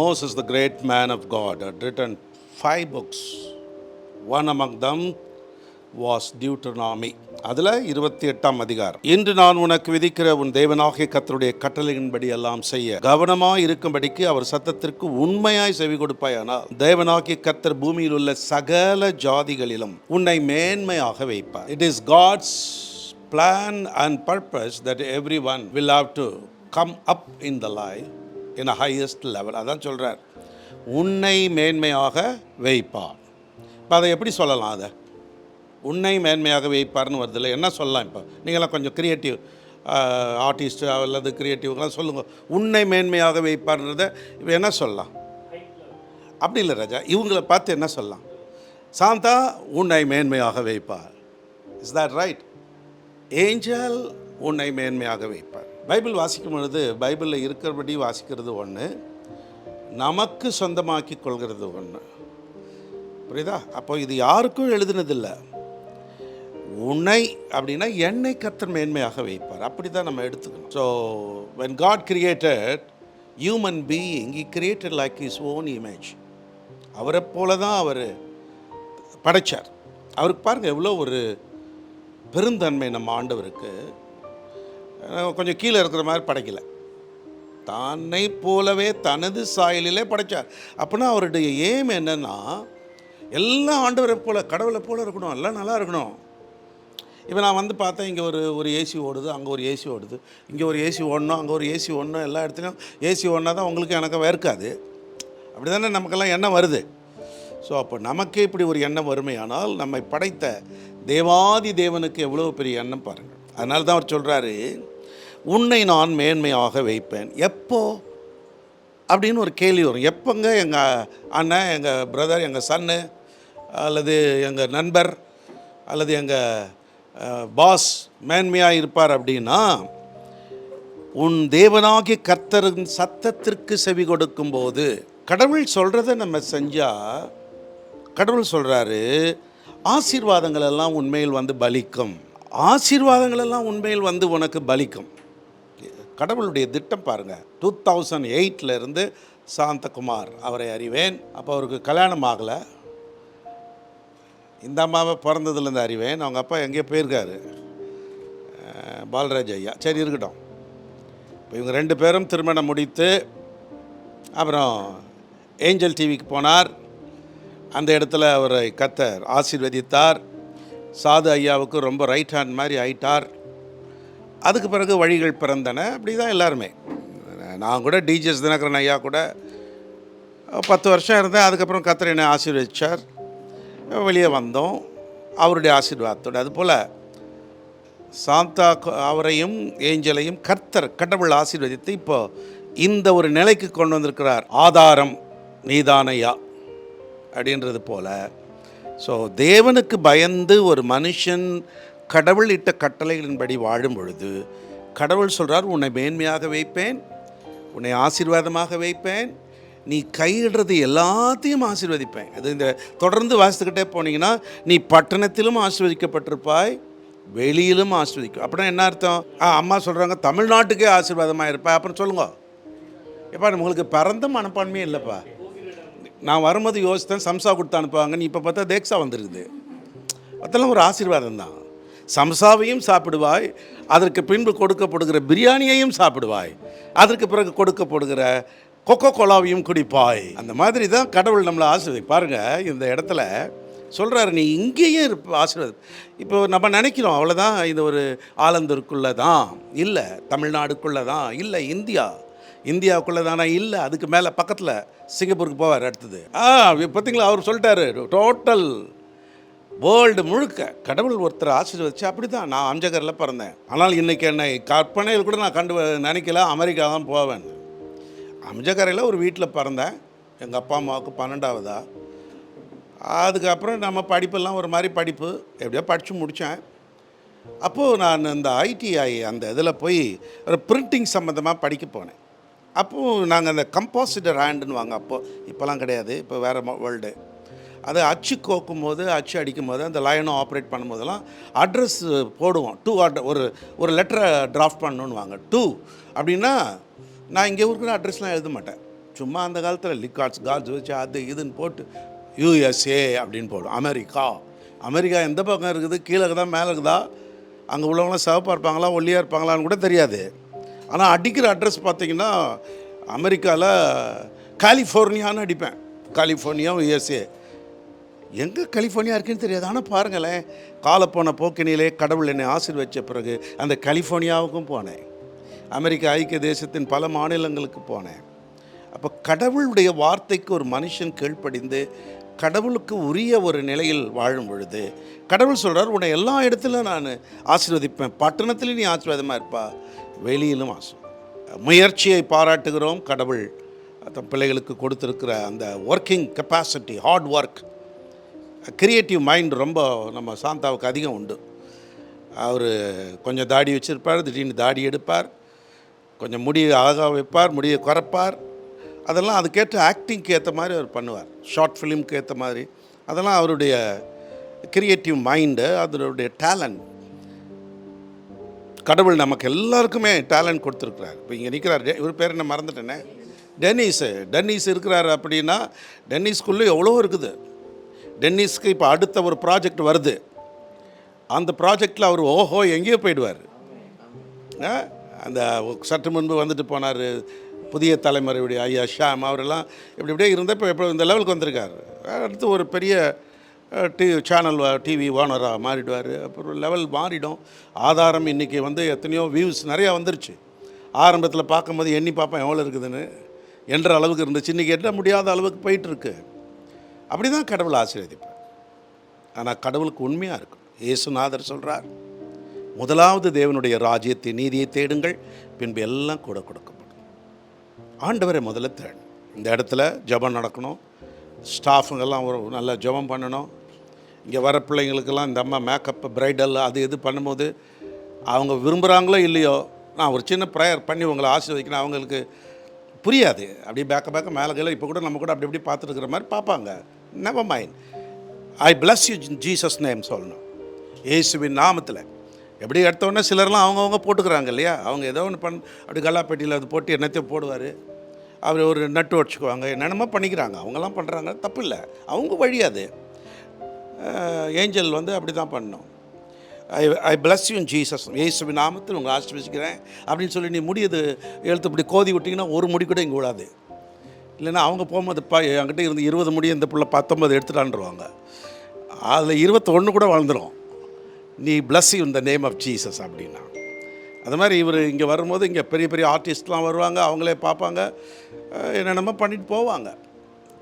Moses, the great man of God, had written five books. One among them was Deuteronomy. அதில் இருபத்தி எட்டாம் அதிகாரம் இன்று நான் உனக்கு விதிக்கிற உன் தேவனாகிய கத்தருடைய கட்டளையின்படி எல்லாம் செய்ய கவனமாக இருக்கும்படிக்கு அவர் சத்தத்திற்கு உண்மையாய் செவி கொடுப்பாயானால் தேவனாகிய கத்தர் பூமியில் உள்ள சகல ஜாதிகளிலும் உன்னை மேன்மையாக வைப்பார் it is God's plan and purpose that every one will have to come up in the life in highest level அதான் சொல்கிறார் உன்னை மேன்மையாக வைப்பார் இப்போ அதை எப்படி சொல்லலாம் அதை? உன்னை மேன்மையாக வைப்பார்னு வருதில்ல என்ன சொல்லலாம் இப்போ? நீங்களாம் கொஞ்சம் க்ரியேட்டிவ் ஆர்டிஸ்ட்டு அல்லது க்ரியேட்டிவ்லாம் சொல்லுங்கள் உன்னை மேன்மையாக வைப்பார்ன்றத இப்போ என்ன சொல்லலாம்? அப்படி இல்லை ராஜா இவங்களை பார்த்து என்ன சொல்லலாம்? சாந்தா உன்னை மேன்மையாக வைப்பார் இஸ் தட் ரைட் ஏஞ்சல் உன்னை மேன்மையாக வைப்பார் பைபிள் வாசிக்கும் பொழுது பைபிளில் இருக்கிறபடி வாசிக்கிறது ஒன்று நமக்கு சொந்தமாக்கி கொள்கிறது ஒன்று புரியுதா? அப்போ இது யாருக்கும் எழுதினதில்லை. உன்னை அப்படின்னா என்னை கத்தர் மேன்மையாக வைப்பார். அப்படி தான் நம்ம எடுத்துக்கணும். So when God created human being he created like his own image அவரை போல தான் அவர் படைச்சார். அவருக்கு பாருங்கள் எவ்வளோ ஒரு பெருந்தன்மை நம்ம ஆண்டவருக்கு. கொஞ்சம் கீழே இருக்கிற மாதிரி படைக்கலை. தன்னை போலவே தனது சாயலிலே படைத்தார் அப்படின்னா அவருடைய ஏம் என்னன்னா எல்லாம் ஆண்டவரை போல் கடவுளை போல இருக்கணும் எல்லாம் நல்லா இருக்கணும். இப்போ நான் வந்து பார்த்தேன் இங்கே ஒரு ஒரு ஏசி ஓடுது அங்கே ஒரு ஏசி ஓடுது. இங்கே ஒரு ஏசி ஓடணும் அங்கே ஒரு ஏசி ஓடணும் எல்லா இடத்துலையும் ஏசி ஓடினா தான் உங்களுக்கு எனக்கு வேர்க்காது. அப்படி தானே நமக்கெல்லாம் எண்ணம் வருது. ஸோ அப்போ நமக்கே இப்படி ஒரு எண்ணம் வறுமையானால் நம்மை படைத்த தேவாதி தேவனுக்கு எவ்வளோ பெரிய எண்ணம் பாருங்கள். அதனால தான் அவர் சொல்கிறாரு உன்னை நான் மேன்மையாக வைப்பேன். எப்போ? அப்படின்னு ஒரு கேள்வி வரும். எப்போங்க எங்கள் அண்ணன் எங்கள் பிரதர் எங்கள் சன்னு அல்லது எங்கள் நண்பர் அல்லது எங்கள் பாஸ் மேன்மையாக இருப்பார் அப்படின்னா உன் தேவனாகிய கர்த்தரின் சத்தத்திற்கு செவி கொடுக்கும்போது கடவுள் சொல்கிறத நம்ம செஞ்சால் கடவுள் சொல்கிறாரு ஆசீர்வாதங்கள் எல்லாம் உண்மையில் வந்து பலிக்கும். ஆசீர்வாதங்கள் எல்லாம் உண்மையில் வந்து உனக்கு பலிக்கும். கடவுளுடைய திட்டம் பாருங்கள் டூ தௌசண்ட் எயிட்டிலேருந்து சாந்தகுமார் அவரை அறிவேன். அப்போ அவருக்கு கல்யாணம் ஆகலை. இந்த அம்மாவை பிறந்ததுலேருந்து அறிவேன். அவங்க அப்பா எங்கேயோ போயிருக்காரு. பாலராஜ் ஐயா. சரி இருக்கட்டும். இப்போ இவங்க ரெண்டு பேரும் திருமணம் முடித்து அப்புறம் ஏஞ்சல் டிவிக்கு போனார். அந்த இடத்துல அவரை கத்தர் ஆசீர்வதித்தார். சாது ஐயாவுக்கு ரொம்ப ரைட் ஹேண்ட் மாதிரி ஆயிட்டார். அதுக்கு பிறகு வழிகள் பிறந்தன. அப்படி தான் எல்லாருமே. நான் கூட டிஜிஎஸ் தினகரன் ஐயா கூட பத்து வருஷம் இருந்தேன். அதுக்கப்புறம் கத்தர் என்னை ஆசீர்வதிச்சார். வெளியே வந்தோம். அவருடைய ஆசீர்வாதத்தோடு. அதுபோல் சாந்தா அவரையும் ஏஞ்சலையும் கர்த்தர் கடவுள் ஆசீர்வதித்து இப்போ இந்த ஒரு நிலைக்கு கொண்டு வந்திருக்கிறார். ஆதாரம் நீதானையா? அப்படின்றது போல் ஸோ தேவனுக்கு பயந்து ஒரு மனுஷன் கடவுள் இட்ட கட்டளைகளின்படி வாழும் பொழுது கடவுள் சொல்கிறார் உன்னை மேன்மையாக வைப்பேன் உன்னை ஆசீர்வாதமாக வைப்பேன் நீ கையிடுறது எல்லாத்தையும் ஆசீர்வதிப்பேன். அது இந்த தொடர்ந்து வாசித்துக்கிட்டே போனீங்கன்னா நீ பட்டணத்திலும் ஆசீர்வதிக்கப்பட்டிருப்பாய் வெளியிலும் ஆசீர்வதிக்கும் அப்படின்னா என்ன அர்த்தம்? ஆ அம்மா சொல்கிறாங்க தமிழ்நாட்டுக்கே ஆசீர்வாதமாக இருப்பா அப்புறம் சொல்லுங்க. எப்பா உங்களுக்கு பரந்த மனப்பான்மையே இல்லைப்பா. நான் வரும்போது யோசித்தேன் சம்சா கொடுத்து அனுப்புவாங்கன்னு நீ இப்போ பார்த்தா தேக்ஸா வந்துருக்குது. அதெல்லாம் ஒரு ஆசீர்வாதம் தான். சம்சாவையும் சாப்பிடுவாய் அதற்கு பின்பு கொடுக்கப்படுகிற பிரியாணியையும் சாப்பிடுவாய் அதற்கு பிறகு கொடுக்கப்படுகிற கொக்கோ கோலாவையும் குடிப்பாய். அந்த மாதிரி தான் கடவுள் நம்மளை ஆசீர்வதி பாருங்கள் இந்த இடத்துல சொல்கிறாரு நீ இங்கேயே இருப்ப ஆசீர்வாதம். இப்போ நம்ம நினைக்கிறோம் அவ்வளோதான் இது ஒரு ஆலந்தூருக்குள்ளே தான் இல்லை தமிழ்நாடுக்குள்ளே தான் இல்லை இந்தியா. இந்தியாவுக்குள்ளே தானே? இல்லை அதுக்கு மேலே பக்கத்தில் சிங்கப்பூருக்கு போவார் அடுத்தது. ஆ பார்த்தீங்களா? அவர் சொல்லிட்டாரு டோட்டல் வேர்ல்டு முழுக்க கடவுள் ஒருத்தர் ஆசீர்வதிச்சு அப்படி தான் நான் அம்ஜகரில் பிறந்தேன். ஆனால் இன்றைக்கி என்னை கற்பனையில் கூட நான் கண்டு நினைக்கல அமெரிக்கா தான் போவேன். அம்ஜகரையில் ஒரு வீட்டில் பிறந்தேன். எங்கள் அப்பா அம்மாவுக்கு பன்னெண்டாவதா. அதுக்கப்புறம் நம்ம படிப்பெல்லாம் ஒரு மாதிரி படிப்பு எப்படியோ படித்து முடித்தேன். அப்போது நான் இந்த ஐடிஐ அந்த இதில் போய் ஒரு பிரிண்டிங் சம்மந்தமாக படிக்க போனேன். அப்போது நாங்கள் அந்த கம்போசிட்டர் ஹேண்டுன்னு வாங்க. அப்போது இப்போலாம் கிடையாது. இப்போ வேறு வேர்ல்டு அதை அச்சு கோக்கும் போது அச்சு அடிக்கும் போது அந்த லைனும் ஆப்ரேட் பண்ணும்போதெல்லாம் அட்ரஸ் போடுவோம். டூ ஆர்டர் ஒரு ஒரு லெட்டரை டிராஃப்ட் பண்ணணுன்னு வாங்க. டூ அப்படின்னா நான் இங்கே இருக்கிற அட்ரஸ்லாம் எழுத மாட்டேன். சும்மா அந்த காலத்தில் லிக்கார்ட்ஸ் கார்ட்ஸ் வச்சு அது இதுன்னு போட்டு யூஎஸ்ஏ அப்படின்னு போடும் அமெரிக்கா. அமெரிக்கா எந்த பக்கம் இருக்குது? கீழே இருக்குதா மேலே இருக்குதா அங்கே உள்ளவங்களாம் சிவப்பாக இருப்பாங்களா? ஒல்லியாக இருப்பாங்களான்னு கூட தெரியாது. ஆனால் அடிக்கிற அட்ரஸ் பார்த்தீங்கன்னா அமெரிக்காவில் கலிஃபோர்னியான்னு அடிப்பேன். கலிஃபோர்னியாவும் யுஎஸ்ஏ எங்கே கலிஃபோர்னியா இருக்குன்னு தெரியாது. ஆனால் பாருங்களேன். காலப்போன போக்கினிலே கடவுள் என்னை ஆசிர்வச்ச பிறகு அந்த கலிஃபோர்னியாவுக்கும் போனேன். அமெரிக்க ஐக்கிய தேசத்தின் பல மாநிலங்களுக்கு போனேன். அப்போ கடவுளுடைய வார்த்தைக்கு ஒரு மனுஷன் கீழ்ப்படிந்து கடவுளுக்கு உரிய ஒரு நிலையில் வாழும் பொழுது கடவுள் சொல்கிறார் உன்னை எல்லா இடத்துலையும் நான் ஆசீர்வதிப்பேன். பட்டணத்துலேயும் நீ ஆசீர்வாதமாக இருப்பா. வெளியிலும் ஆசை. முயற்சியை பாராட்டுகிறோம் கடவுள் தம் பிள்ளைகளுக்கு கொடுத்துருக்கிற அந்த working capacity hard work creative mind ரொம்ப நம்ம சாந்தாவுக்கு அதிகம் உண்டு. அவர் கொஞ்சம் தாடி வச்சுருப்பார் திடீர்னு தாடி எடுப்பார் கொஞ்சம் முடியை அழகாக வைப்பார் முடியை குறைப்பார். அதெல்லாம் அதுக்கேற்ற ஆக்டிங்க்கு ஏற்ற மாதிரி அவர் பண்ணுவார். ஷார்ட் ஃபிலிம்க்கு ஏற்ற மாதிரி. அதெல்லாம் அவருடைய கிரியேட்டிவ் மைண்டு அதனுடைய டேலண்ட் கடவுள் நமக்கு எல்லாருக்குமே டேலண்ட் கொடுத்துருக்குறார். இப்போ இங்கே நிற்கிறார் டெ- இவர் பேர் என்ன மறந்துட்டேனே? டென்னிஸு டென்னிஸ் இருக்கிறார் அப்படின்னா டென்னிஸ்குள்ளே எவ்வளோ இருக்குது. டென்னிஸ்க்கு இப்போ அடுத்த ஒரு ப்ராஜெக்ட் வருது. அந்த ப்ராஜெக்டில் அவர் ஓஹோ எங்கேயோ போயிடுவார். ஆ? அந்த சற்று முன்பு வந்துட்டு போனார் புதிய தலைமுறையுடைய ஐயா ஷாம் அவரெல்லாம். இப்படி இப்படியே இருந்தால் இப்போ இப்போ இந்த லெவலுக்கு வந்திருக்கார். அடுத்து ஒரு பெரிய டி சேனல் டிவி ஓனராக மாறிடுவார். அப்புறம் லெவல் மாறிடும். ஆதாரம் இன்றைக்கி வந்து எத்தனையோ வியூஸ் நிறையா வந்துருச்சு. ஆரம்பத்தில் பார்க்கும்போது எண்ணி பார்ப்பேன் எவ்வளோ இருக்குதுன்னு. என்ற அளவுக்கு இருந்துச்சு. இன்றைக்கி எட்ட முடியாத அளவுக்கு போயிட்டுருக்கு. அப்படி தான் கடவுள் ஆசீர்வதிப்பார். ஆனால் கடவுளுக்கு உண்மையாக இருக்கும். இயேசுநாதர் சொல்கிறார் முதலாவது தேவனுடைய ராஜ்யத்தை நீதியை தேடுங்கள். பின்பு எல்லாம் கூட கொடுக்கப்படும். ஆண்டவரை முதல்ல தேடணும் இந்த இடத்துல ஜெபம் நடக்கணும். ஸ்டாஃபுங்கெல்லாம் ஒரு நல்லா ஜெபம் பண்ணணும். இங்கே வர பிள்ளைங்களுக்கெல்லாம் இந்த அம்மா மேக்கப் பிரைடல் அது இது பண்ணும்போது அவங்க விரும்புகிறாங்களோ இல்லையோ நான் ஒரு சின்ன ப்ரேயர் பண்ணி உங்களை ஆசீர்வதிக்கணும். அவங்களுக்கு புரியாது. அப்படியே பேக்க பேக்க மேலே கையில் இப்போ கூட நம்ம கூட அப்படி இப்படி பார்த்துருக்குற மாதிரி பார்ப்பாங்க. Never mind I bless you Jesus name சொல்லணும். இயேசுவின் நாமத்தில். எப்படி எடுத்தோடனே சிலர்லாம் அவங்கவுங்க போட்டுக்கிறாங்க இல்லையா? அவங்க ஏதோ ஒன்று பண் அப்படி கல்லாப்பேட்டியில் அது போட்டு என்னத்தையும் போடுவார். அவர் ஒரு நட்டு வச்சுக்குவாங்க என்னென்னமோ பண்ணிக்கிறாங்க. அவங்கெல்லாம் பண்ணுறாங்க தப்பு இல்லை. அவங்க வழி அது. ஏஞ்சல் வந்து அப்படி தான் பண்ணோம் I I bless you Jesus ஏசுவி நாமத்தில் உங்களை ஆசீர்வதிக்கிறேன். அப்படின்னு சொல்லி நீ முடியது எழுத்து இப்படி கோதி விட்டிங்கன்னா ஒரு முடி கூட இங்கே விடாது இல்லைன்னா அவங்க போகும்போது பா என்கிட்ட இருந்து இருபது முடி இந்த பிள்ளை பத்தொம்பது எடுத்துட்டான்ருவாங்க. அதில் இருபத்தொன்று கூட வளர்ந்துடும் நீ bless you in the name of Jesus அப்படின்னா. அது மாதிரி இவர் இங்கே வரும்போது இங்கே பெரிய பெரிய ஆர்டிஸ்ட்லாம் வருவாங்க அவங்களே பார்ப்பாங்க. என்னென்னமோ பண்ணிட்டு போவாங்க.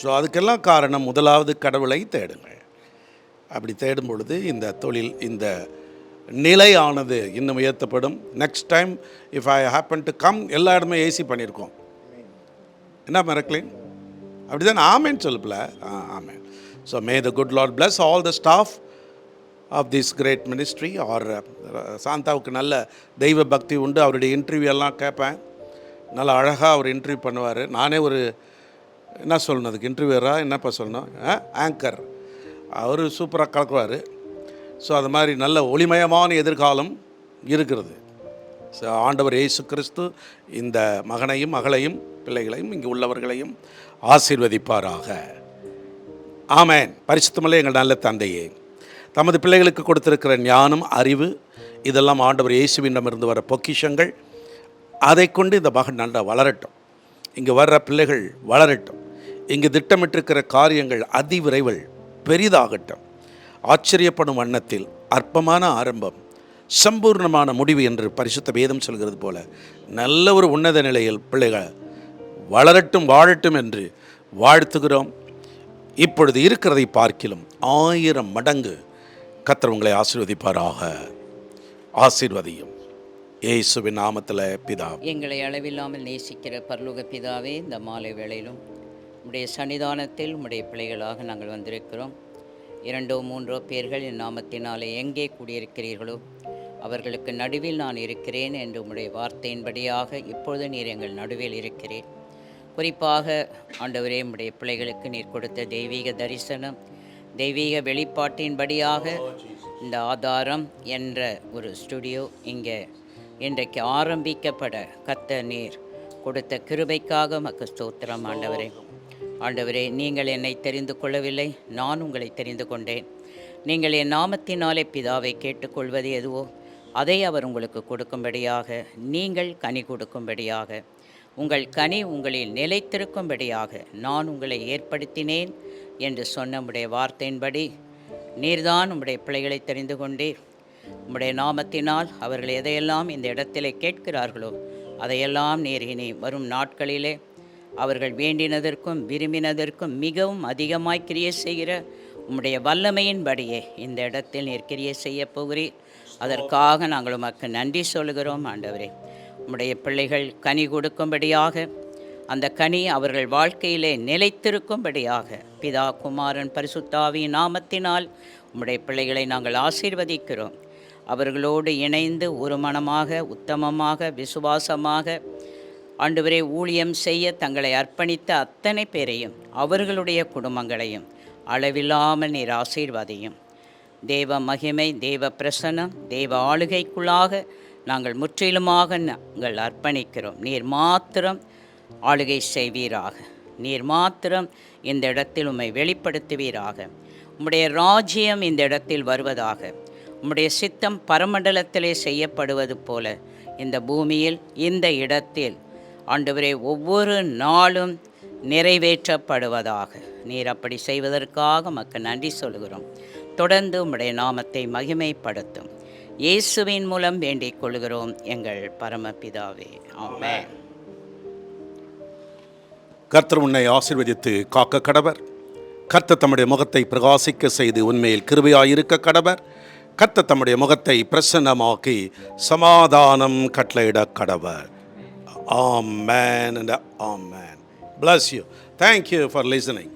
ஸோ அதுக்கெல்லாம் காரணம் முதலாவது கடவுளை தேடுங்கள். அப்படி தேடும் பொழுது இந்த தொழில் இந்த நிலையானது இன்னும் உயர்த்தப்படும். Next time if I happen to come எல்லா இடமே ஏசி பண்ணியிருக்கோம். என்ன மறக்கலின் அப்படி தான் ஆமேன்னு சொல்லப்பில்ல ஆ ஆமேன். So may the good Lord bless all the staff of this great ministry our சாந்தாவுக்கு நல்ல தெய்வ பக்தி உண்டு. அவருடைய இன்டர்வியூ எல்லாம் கேட்பேன். நல்லா அழகாக அவர் இன்டர்வியூ பண்ணுவார். நானே ஒரு என்ன சொல்லணும் அதுக்கு? இன்டர்வியூரா என்னப்பா சொல்லணும்? ஆங்கர் அவர் சூப்பராக கலக்குவார். ஸோ அது மாதிரி நல்ல ஒளிமயமான எதிர்காலம் இருக்கிறது. ஸோ ஆண்டவர் இயேசு கிறிஸ்து இந்த மகனையும் மகளையும் பிள்ளைகளையும் இங்கே உள்ளவர்களையும் ஆசீர்வதிப்பாராக. ஆமேன். பரிசுத்தமல்ல எங்கள் நல்ல தந்தையே தமது பிள்ளைகளுக்கு கொடுத்திருக்கிற ஞானம் அறிவு இதெல்லாம் ஆண்டவர் இயேசுவிடமிருந்து வர பொக்கிஷங்கள் அதை கொண்டு இந்த மகன் நல்லா வளரட்டும். இங்கே வர்ற பிள்ளைகள் வளரட்டும். இங்கு திட்டமிட்டிருக்கிற காரியங்கள் அதிவிரைவில் பெரிதாகட்டும். ஆச்சரியப்படும் வண்ணத்தில் அற்பமான ஆரம்பம் சம்பூர்ணமான முடிவு என்று பரிசுத்த வேதம் சொல்கிறது போல நல்ல ஒரு உன்னத நிலையில் பிள்ளைகள் வளரட்டும் வாழட்டும் என்று வாழ்த்துகிறோம். இப்பொழுது இருக்கிறதை பார்க்கிலும் ஆயிரம் மடங்கு கர்த்தர் உங்களை ஆசீர்வதிப்பாராக. ஆசீர்வதியும். ஏசுவின் நாமத்தில் பிதா. எங்களை அளவில்லாமல் நேசிக்கிற பரலோக பிதாவே இந்த மாலை வேளையிலும் உம்முடைய சன்னிதானத்தில் உம்முடைய பிள்ளைகளாக நாங்கள் வந்திருக்கிறோம். இரண்டோ மூன்றோ பேர்கள் என் நாமத்தினாலே எங்கே கூடியிருக்கிறீர்களோ அவர்களுக்கு நடுவில் நான் இருக்கிறேன் என்று உம்முடைய வார்த்தையின்படியாக இப்பொழுது நீர் எங்கள் நடுவில் இருக்கிறேன் குறிப்பாக ஆண்டவரே உம்முடைய பிள்ளைகளுக்கு நீர் கொடுத்த தெய்வீக தரிசனம் தெய்வீக வெளிப்பாட்டின்படியாக இந்த ஆதாரம் என்ற ஒரு ஸ்டுடியோ இங்கே இன்றைக்கு ஆரம்பிக்கப்பட கத்த நீர் கொடுத்த கிருபைக்காக மக்கு ஸ்தோத்திரம் ஆண்டவரே. ஆண்டவரே நீங்கள் என்னை தெரிந்து கொள்ளவில்லை நான் உங்களை தெரிந்து கொண்டேன். நீங்கள் என் நாமத்தினாலே பிதாவை கேட்டுக்கொள்வது எதுவோ அதை அவர் உங்களுக்கு கொடுக்கும்படியாக நீங்கள் கனி கொடுக்கும்படியாக உங்கள் கனி உங்களில் நிலைத்திருக்கும்படியாக நான் உங்களை ஏற்படுத்தினேன் என்று சொன்ன உடைய வார்த்தையின்படி நீர்தான் உம்முடைய பிள்ளைகளை தெரிந்து கொண்டீர். உம்முடைய நாமத்தினால் அவர்கள் எதையெல்லாம் இந்த இடத்திலே கேட்கிறார்களோ அதையெல்லாம் நீர் இனி வரும் நாட்களிலே அவர்கள் வேண்டினதற்கும் விரும்பினதற்கும் மிகவும் அதிகமாய் கிரியை செய்கிற உம்முடைய வல்லமையின்படியே இந்த இடத்தில் நீர் கிரியை செய்ய போகிறீர். அதற்காக நாங்கள் உமக்கு நன்றி சொல்கிறோம் ஆண்டவரே. உம்முடைய பிள்ளைகள் கனி கொடுக்கும்படியாக அந்த கனி அவர்கள் வாழ்க்கையிலே நிலைத்திருக்கும்படியாக பிதா குமாரன் பரிசுத்தாவி நாமத்தினால் உம்முடைய பிள்ளைகளை நாங்கள் ஆசீர்வதிக்கிறோம். அவர்களோடு இணைந்து ஒரு மனமாக உத்தமமாக விசுவாசமாக ஆண்டவரே ஊழியம் செய்ய தங்களை அர்ப்பணித்த அத்தனை பேரையும் அவர்களுடைய குடும்பங்களையும் அளவில்லாமல் நீர் ஆசீர்வாதையும். தேவ மகிமை தேவ பிரசனம் தேவ ஆளுகைக்குள்ளாக நாங்கள் முற்றிலுமாக நாங்கள் அர்ப்பணிக்கிறோம். நீர் மாத்திரம் ஆளுகை செய்வீராக. நீர் மாத்திரம் இந்த இடத்தில் உம்மை வெளிப்படுத்துவீராக. உம்முடைய ராஜ்யம் இந்த இடத்தில் வருவதாக. உம்முடைய சித்தம் பரமண்டலத்திலே செய்யப்படுவது போல இந்த பூமியில் இந்த இடத்தில் ஆண்டவரே ஒவ்வொரு நாளும் நிறைவேற்றப்படுவதாக. நீர் அப்படி செய்வதற்காக மக்கள் நன்றி சொல்கிறோம் தொடர்ந்து உம்முடைய நாமத்தை மகிமைப்படுத்தும். இயேசுவின் மூலம் வேண்டிக் கொள்கிறோம் எங்கள் பரமபிதாவே. ஆமே கர்த்தர் உன்னை ஆசிர்வதித்து காக்க கடவர். கர்த்த தம்முடைய முகத்தை பிரகாசிக்க செய்து உண்மையில் கிருபையாயிருக்க கடவர். கர்த்த தம்முடைய முகத்தை பிரசன்னமாக்கி சமாதானம் கட்டளையிட கடவர். Amen and Amen. Bless you. Thank you for listening.